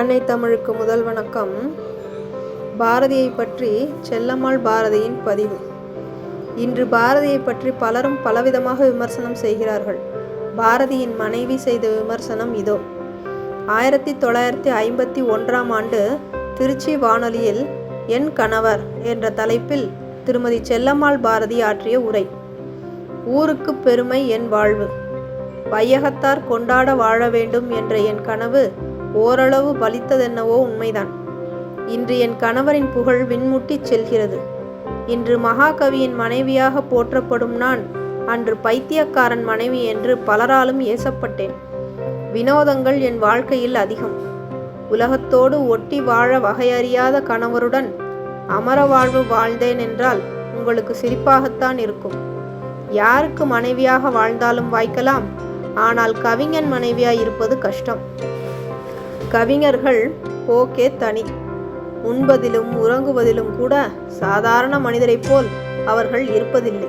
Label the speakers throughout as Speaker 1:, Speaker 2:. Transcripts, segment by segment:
Speaker 1: அன்னை தமிழுக்கு முதல் வணக்கம். பாரதியை பற்றி செல்லம்மாள் பாரதியின் பதிவு. இன்று பாரதியை பற்றி பலரும் பலவிதமாக விமர்சனம் செய்கிறார்கள். பாரதியின் மனைவி செய்த விமர்சனம் இதோ. ஆயிரத்தி தொள்ளாயிரத்தி ஐம்பத்தி ஒன்றாம் ஆண்டு திருச்சி வானொலியில் என் கணவர் என்ற தலைப்பில் திருமதி செல்லம்மாள் பாரதி ஆற்றிய உரை. ஊருக்கு பெருமை என் வாழ்வு. வையகத்தார் கொண்டாட வாழ வேண்டும் என்ற என் கனவு ஓரளவு பலித்ததென்னவோ உண்மைதான். இன்று என் கணவரின் புகழ் விண்முட்டிச் செல்கிறது. இன்று மகாகவியின் மனைவியாக போற்றப்படும் நான் அன்று பைத்தியக்காரன் மனைவி என்று பலராலும் ஏசப்பட்டேன். வினோதங்கள் என் வாழ்க்கையில் அதிகம். உலகத்தோடு ஒட்டி வாழ வகையறியாத கணவருடன் அமர வாழ்வு வாழ்ந்தேன் என்றால் உங்களுக்கு சிரிப்பாகத்தான் இருக்கும். யாருக்கு மனைவியாக வாழ்ந்தாலும் வாய்க்கலாம். ஆனால் கவிஞன் மனைவியாய் இருப்பது கஷ்டம். கவிஞர்கள் போக்கே தனி. உண்பதிலும் உறங்குவதிலும் கூட சாதாரண மனிதரைப் போல் அவர்கள் இருப்பதில்லை.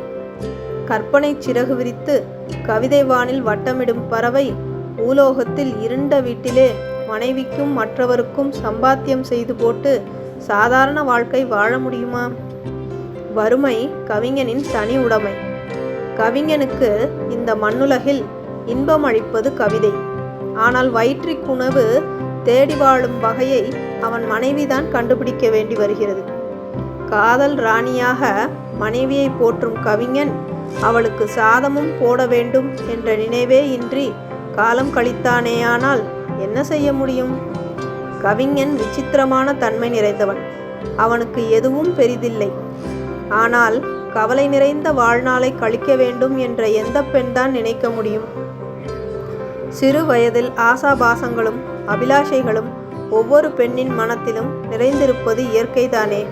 Speaker 1: கற்பனை சிறகு விரித்து கவிதை வானில் வட்டமிடும் பறவை பூலோகத்தில் இருண்ட வீட்டிலே மனைவிக்கும் மற்றவருக்கும் சம்பாத்தியம் செய்து போட்டு சாதாரண வாழ்க்கை வாழ முடியுமா? வறுமை கவிஞனின் தனி உடைமை. கவிஞனுக்கு இந்த மண்ணுலகில் இன்பம் அளிப்பது கவிதை. ஆனால் வயிற்றிக் தேடி வாழும் வகையை அவன் மனைவிதான் கண்டுபிடிக்க வேண்டி வருகிறது. காதல் ராணியாக மனைவியை போற்றும் கவிஞன் அவளுக்கு சாதமும் போட வேண்டும் என்ற நினைவே இன்றி காலம் கழித்தானேயானால் என்ன செய்ய முடியும்? கவிஞன் விசித்திரமான தன்மை நிறைந்தவன். அவனுக்கு எதுவும் பெரிதில்லை. ஆனால் கவலை நிறைந்த வாழ்நாளை கழிக்க வேண்டும் என்ற எந்த பெண்தான் நினைக்க முடியும்? சிறு வயதில் ஆசாபாசங்களும் அபிலாஷைகளும் ஒவ்வொரு பெண்ணின் மனத்திலும் நிறைந்திருப்பது இயற்கைதானே.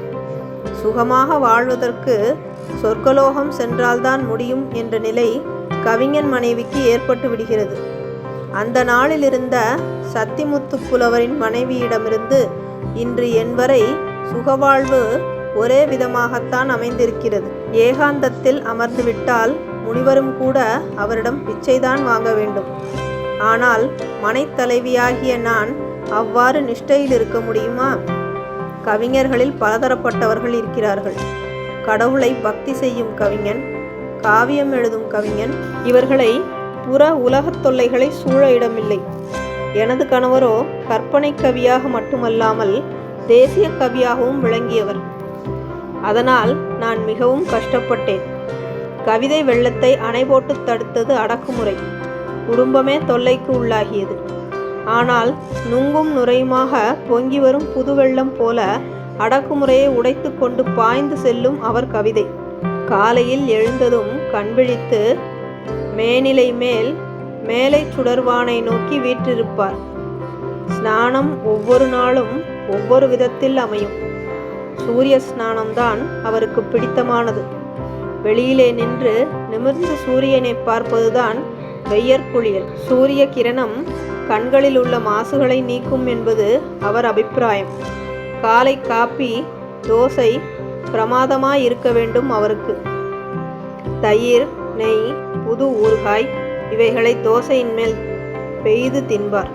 Speaker 1: சுகமாக வாழ்வதற்கு சொர்க்கலோகம் சென்றால்தான் முடியும் என்ற நிலை கவிஞன் மனைவிக்கு ஏற்பட்டு விடுகிறது. அந்த நாளில் இருந்த சத்திமுத்து புலவரின் மனைவியிடமிருந்து இன்று என் வரை சுகவாழ்வு ஒரே விதமாகத்தான் அமைந்திருக்கிறது. ஏகாந்தத்தில் அமர்ந்துவிட்டால் முனிவரும் கூட அவரிடம் பிச்சைதான் வாங்க வேண்டும். ஆனால் மனைத்தலைவியாகிய நான் அவ்வாறு நிஷ்டையில் இருக்க முடியுமா? கவிஞர்களில் பலதரப்பட்டவர்கள் இருக்கிறார்கள். கடவுளை பக்தி செய்யும் கவிஞன் காவியம் எழுதும் கவிஞன் இவர்களை புற உலகத் தொல்லைகளை சூழ இடமில்லை. எனது கணவரோ கற்பனை கவியாக மட்டுமல்லாமல் தேசிய கவியாகவும் விளங்கியவர். அதனால் நான் மிகவும் கஷ்டப்பட்டேன். கவிதை வெள்ளத்தை அணை போட்டு தடுத்தது அடக்குமுறை. குடும்பமே தொல்லைக்கு உள்ளாகியது. ஆனால் நுங்கும் நுரையுமாக பொங்கி வரும் புது வெள்ளம் போல அடக்குமுறையை உடைத்து கொண்டு பாய்ந்து செல்லும் அவர் கவிதை. காலையில் எழுந்ததும் கண்விழித்து மேனிலை மேல் மேலை சுடர்வானை நோக்கி வீற்றிருப்பார். ஸ்நானம் ஒவ்வொரு நாளும் ஒவ்வொரு விதத்தில் அமையும். சூரிய ஸ்நானம்தான் அவருக்கு பிடித்தமானது. வெளியிலே நின்று நிமிர்ந்து சூரியனை பார்ப்பதுதான் வெய்யற்குளியல் சூரிய கிரணம் கண்களில் உள்ள மாசுகளை நீக்கும் என்பது அவர் அபிப்பிராயம். காலை காப்பி தோசை பிரமாதமாக இருக்க வேண்டும் அவருக்கு. தயிர் நெய் புது ஊறுகாய் இவைகளை தோசையின் மேல் பெய்து தின்பார்.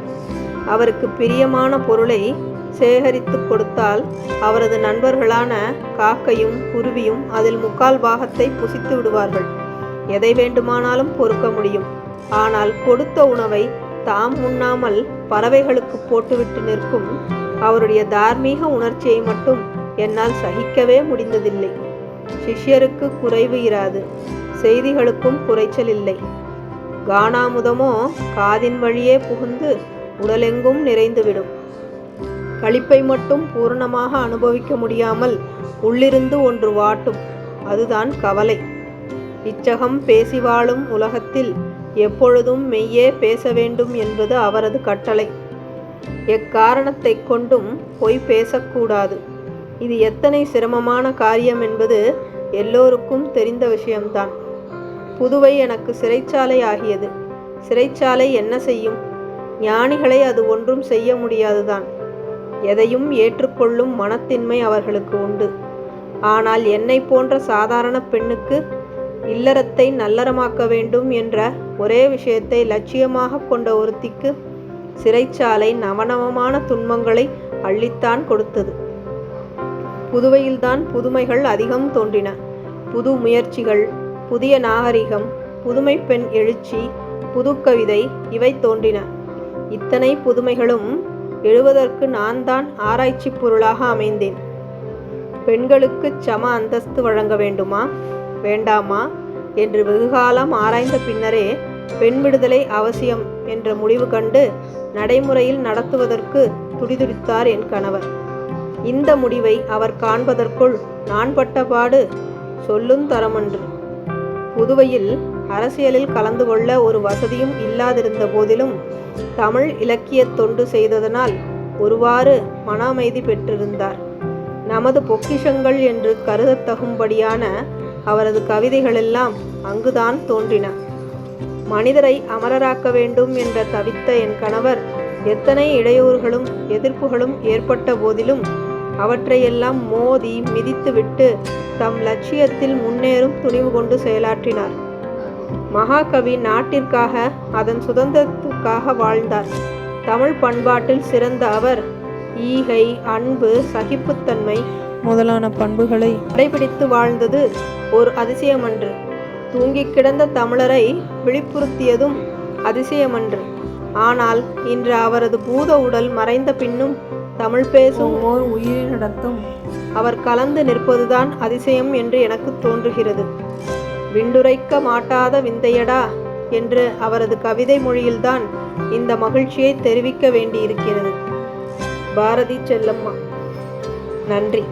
Speaker 1: அவருக்கு பிரியமான பொருளை சேகரித்து கொடுத்தால் அவரது நண்பர்களான காக்கையும் குருவியும் அதில் முக்கால் பாகத்தை புசித்து விடுவார்கள். எதை வேண்டுமானாலும் பொறுக்க முடியும். ஆனால் கொடுத்த உணவை தாம் உண்ணாமல் பறவைகளுக்கு போட்டுவிட்டு நிற்கும் அவருடைய தார்மீக உணர்ச்சியை மட்டும் என்னால் சகிக்கவே முடிந்ததில்லை. சிஷ்யருக்கு குறைவு இராது. செய்திகளுக்கும் குறைச்சல் இல்லை. கானாமுதமோ காதின் வழியே புகுந்து உடலெங்கும் நிறைந்துவிடும். களிப்பை மட்டும் பூரணமாக அனுபவிக்க முடியாமல் உள்ளிருந்து ஒன்று வாட்டும். அதுதான் கவலை. இச்சகம் பேசி வாழும் உலகத்தில் எப்பொழுதும் மெய்யே பேச வேண்டும் என்பது அவரது கட்டளை. எக்காரணத்தை கொண்டும் பொய் பேசக்கூடாது. இது எத்தனை சிரமமான காரியம் என்பது எல்லோருக்கும் தெரிந்த விஷயம்தான். புதுவை எனக்கு சிறைச்சாலை ஆகியது. சிறைச்சாலை என்ன செய்யும்? ஞானிகளை அது ஒன்றும் செய்ய முடியாதுதான். எதையும் ஏற்றுக்கொள்ளும் மனத்தின்மை அவர்களுக்கு உண்டு. ஆனால் என்னை போன்ற சாதாரண பெண்ணுக்கு இல்லறத்தை நல்லறமாக்க வேண்டும் என்ற ஒரே விஷயத்தை லட்சியமாக கொண்ட ஒருத்திக்கு சிறைச்சாலை நவநவமான துன்பங்களை அள்ளித்தான் கொடுத்தது. புதுவையில்தான் புதுமைகள் அதிகம் தோன்றின. புது முயற்சிகள் புதிய நாகரிகம் புதுமை பெண் எழுச்சி புதுக்கவிதை இவை தோன்றின. இத்தனை புதுமைகளும் எழுவதற்கு நான் தான் ஆராய்ச்சி பொருளாக அமைந்தேன். பெண்களுக்கு சம அந்தஸ்து வழங்க வேண்டுமா? வேண்டாமா? என்று வெகுகாலம் ஆராய்ந்த பின்னரே பெண் விடுதலை அவசியம் என்ற முடிவு கண்டு நடைமுறையில் நடத்துவதற்கு துடிதுடித்தார் என் கணவர். இந்த முடிவை அவர் காண்பதற்குள் நான் பட்டபாடு சொல்லும் தரமன்று. புதுவையில் அரசியலில் கலந்து கொள்ள ஒரு வசதியும் இல்லாதிருந்த போதிலும் தமிழ் இலக்கியத் தொண்டு செய்ததனால் ஒருவாறு மன அமைதி பெற்றிருந்தார். நமது பொக்கிஷங்கள் என்று கருதத்தகும்படியான அவரது கவிதைகளெல்லாம் அங்குதான் தோன்றின. மனிதரை அமரராக்க வேண்டும் என்ற தவித்த என் கணவர் எத்தனை இடையூறுகளும் எதிர்ப்புகளும் ஏற்பட்ட போதிலும் அவற்றையெல்லாம் மோதி மிதித்துவிட்டு தம் லட்சியத்தில் முன்னேறும் துணிவு கொண்டு செயலாற்றினார். மகாகவி நாட்டிற்காக அதன் சுதந்திரத்துக்காக வாழ்ந்தார். தமிழ் பண்பாட்டில் சிறந்த அவர் ஈகை அன்பு சகிப்புத்தன்மை முதலான பண்புகளை கடைபிடித்து வாழ்ந்தது ஒரு அதிசயமன்று. தூங்கிக் கிடந்த தமிழரை விழிப்புறுத்தியதும் அதிசயமன்று. ஆனால் இன்று அவரது பூத உடல் மறைந்த பின்னும் தமிழ் பேசும் ஓர் உயிரினடத்தும் அவர் கலந்து நிற்பதுதான் அதிசயம் என்று எனக்கு தோன்றுகிறது. விண்டுரைக்க மாட்டாத விந்தையடா என்று அவரது கவிதை மொழியில்தான் இந்த மகிழ்ச்சியை தெரிவிக்க வேண்டியிருக்கிறது. பாரதி செல்லம்மா. நன்றி.